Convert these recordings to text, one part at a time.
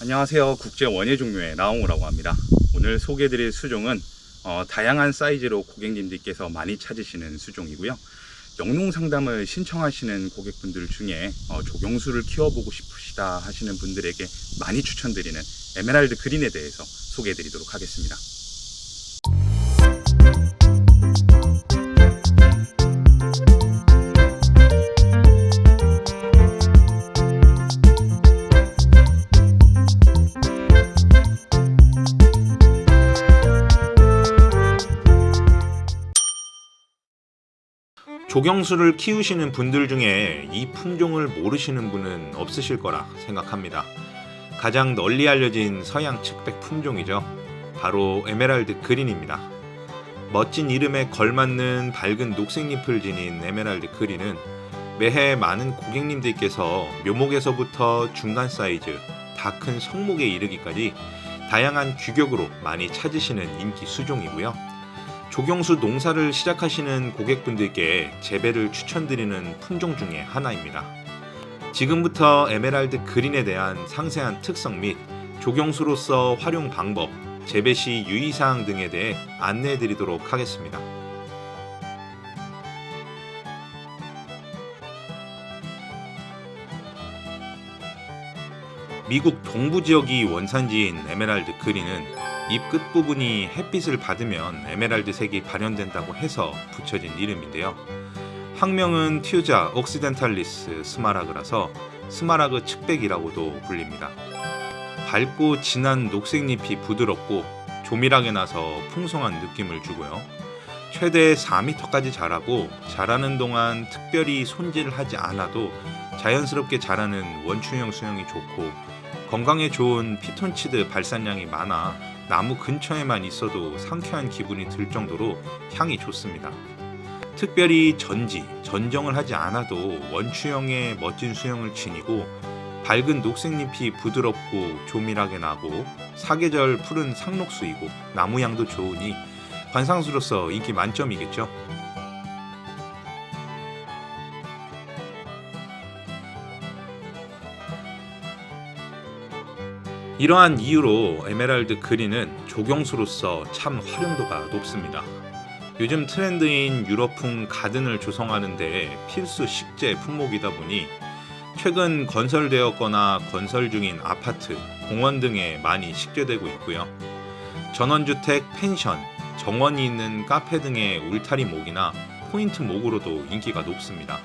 안녕하세요. 국제 원예 종묘의 나홍우라고 합니다. 오늘 소개해드릴 수종은 어, 다양한 사이즈로 고객님들께서 많이 찾으시는 수종이고요. 영농 상담을 신청하시는 고객분들 중에 어, 조경수를 키워보고 싶으시다 하시는 분들에게 많이 추천드리는 에메랄드 그린에 대해서 소개해 드리도록 하겠습니다. 조경수를 키우시는 분들 중에 이 품종을 모르시는 분은 없으실 거라 생각합니다. 가장 널리 알려진 서양 측백 품종이죠. 바로 에메랄드 그린입니다. 멋진 이름에 걸맞는 밝은 녹색잎을 지닌 에메랄드 그린은 매해 많은 고객님들께서 묘목에서부터 중간 사이즈, 다 큰 성목에 이르기까지 다양한 규격으로 많이 찾으시는 인기 수종이고요. 조경수 농사를 시작하시는 고객분들께 재배를 추천드리는 품종 중에 하나입니다. 지금부터 에메랄드 그린에 대한 상세한 특성 및 조경수로서 활용 방법, 재배 시 유의사항 등에 대해 안내해 드리도록 하겠습니다. 미국 동부 지역이 원산지인 에메랄드 그린은 잎 끝부분이 햇빛을 받으면 에메랄드 색이 발현된다고 해서 붙여진 이름인데요. 학명은 튜자 옥시덴탈리스 스마라그라서 스마라그 측백이라고도 불립니다. 밝고 진한 녹색잎이 부드럽고 조밀하게 나서 풍성한 느낌을 주고요. 최대 4m까지 자라고 자라는 동안 특별히 손질을 하지 않아도 자연스럽게 자라는 원추형 수영이 좋고 건강에 좋은 피톤치드 발산량이 많아 나무 근처에만 있어도 상쾌한 기분이 들 정도로 향이 좋습니다. 특별히 전지, 전정을 하지 않아도 원추형의 멋진 수영을 지니고 밝은 녹색잎이 부드럽고 조밀하게 나고 사계절 푸른 상록수이고 나무향도 좋으니 관상수로서 인기 만점이겠죠. 이러한 이유로 에메랄드 그린은 조경수로서 참 활용도가 높습니다. 요즘 트렌드인 유럽풍 가든을 조성하는 데 필수 식재 품목이다 보니 최근 건설되었거나 건설 중인 아파트, 공원 등에 많이 식재되고 있고요. 전원주택, 펜션, 정원이 있는 카페 등의 울타리 목이나 포인트 목으로도 인기가 높습니다.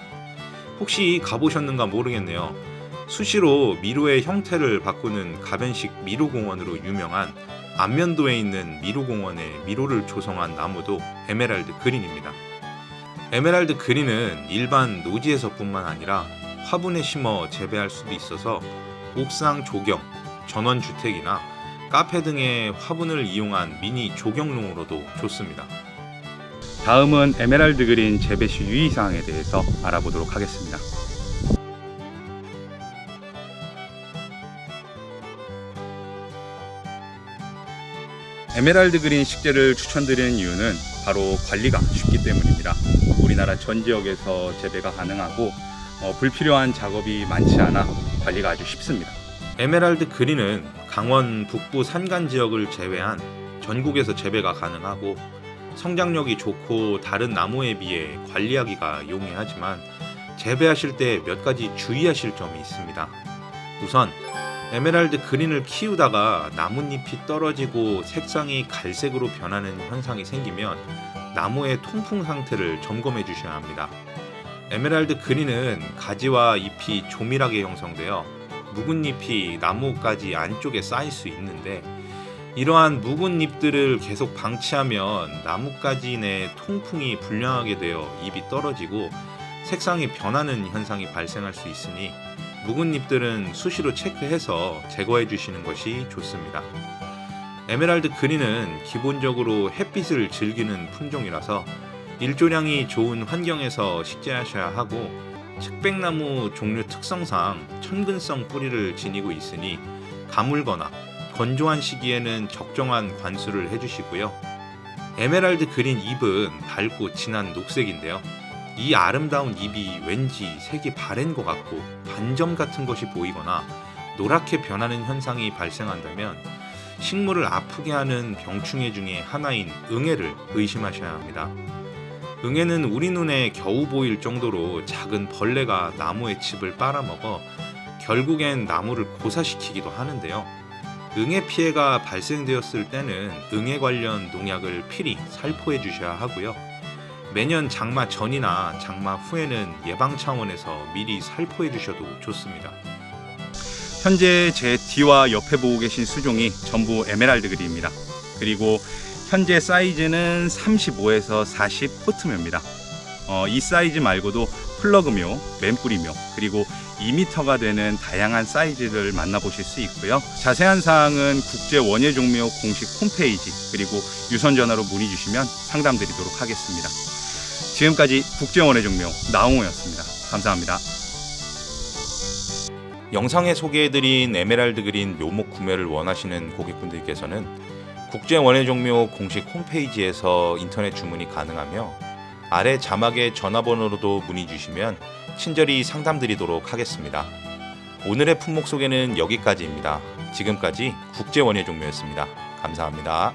혹시 가보셨는가 모르겠네요. 수시로 미로의 형태를 바꾸는 가변식 미로공원으로 유명한 안면도에 있는 미로공원의 미로를 조성한 나무도 에메랄드 그린입니다. 에메랄드 그린은 일반 노지에서뿐만 아니라 화분에 심어 재배할 수도 있어서 옥상 조경, 전원주택이나 카페 등의 화분을 이용한 미니 조경용으로도 좋습니다. 다음은 에메랄드 그린 재배 시 유의사항에 대해서 알아보도록 하겠습니다. 에메랄드 그린 식재를 추천드리는 이유는 바로 관리가 쉽기 때문입니다. 우리나라 전 지역에서 재배가 가능하고 어, 불필요한 작업이 많지 않아 관리가 아주 쉽습니다. 에메랄드 그린은 강원 북부 산간 지역을 제외한 전국에서 재배가 가능하고 성장력이 좋고 다른 나무에 비해 관리하기가 용이하지만 재배하실 때 몇 가지 주의하실 점이 있습니다. 우선 에메랄드 그린을 키우다가 나뭇잎이 떨어지고 색상이 갈색으로 변하는 현상이 생기면 나무의 통풍 상태를 점검해 주셔야 합니다. 에메랄드 그린은 가지와 잎이 조밀하게 형성되어 묵은 잎이 나무까지 안쪽에 쌓일 수 있는데 이러한 묵은 잎들을 계속 방치하면 나뭇가지 내 통풍이 불량하게 되어 잎이 떨어지고 색상이 변하는 현상이 발생할 수 있으니 묵은 잎들은 수시로 체크해서 제거해 주시는 것이 좋습니다. 에메랄드 그린은 기본적으로 햇빛을 즐기는 품종이라서 일조량이 좋은 환경에서 식재하셔야 하고 측백나무 종류 특성상 천근성 뿌리를 지니고 있으니 가물거나 건조한 시기에는 적정한 관수를 해주시고요. 에메랄드 그린 잎은 밝고 진한 녹색인데요. 이 아름다운 잎이 왠지 색이 바랜 것 같고 반점 같은 것이 보이거나 노랗게 변하는 현상이 발생한다면 식물을 아프게 하는 병충해 중에 하나인 응애를 의심하셔야 합니다. 응애는 우리 눈에 겨우 보일 정도로 작은 벌레가 나무의 칩을 빨아먹어 결국엔 나무를 고사시키기도 하는데요. 응애 피해가 발생되었을 때는 응애 관련 농약을 필히 살포해 주셔야 하고요. 매년 장마 전이나 장마 후에는 예방 차원에서 미리 살포해 주셔도 좋습니다. 현재 제 뒤와 옆에 보고 계신 수종이 전부 에메랄드 그린입니다. 그리고 현재 사이즈는 35에서 40 포트묘입니다. 어, 이 사이즈 말고도 플러그묘, 맨뿌리묘, 그리고 2m가 되는 다양한 사이즈를 만나보실 수 있고요. 자세한 사항은 국제 원예종묘 공식 홈페이지 그리고 유선전화로 문의 주시면 상담드리도록 하겠습니다. 지금까지 국제원예종묘 나홍호였습니다. 감사합니다. 영상에 소개해드린 에메랄드 그린 묘목 구매를 원하시는 고객분들께서는 국제원예종묘 공식 홈페이지에서 인터넷 주문이 가능하며 아래 자막에 전화번호로도 문의 주시면 친절히 상담드리도록 하겠습니다. 오늘의 품목 소개는 여기까지입니다. 지금까지 국제원예 종묘였습니다. 감사합니다.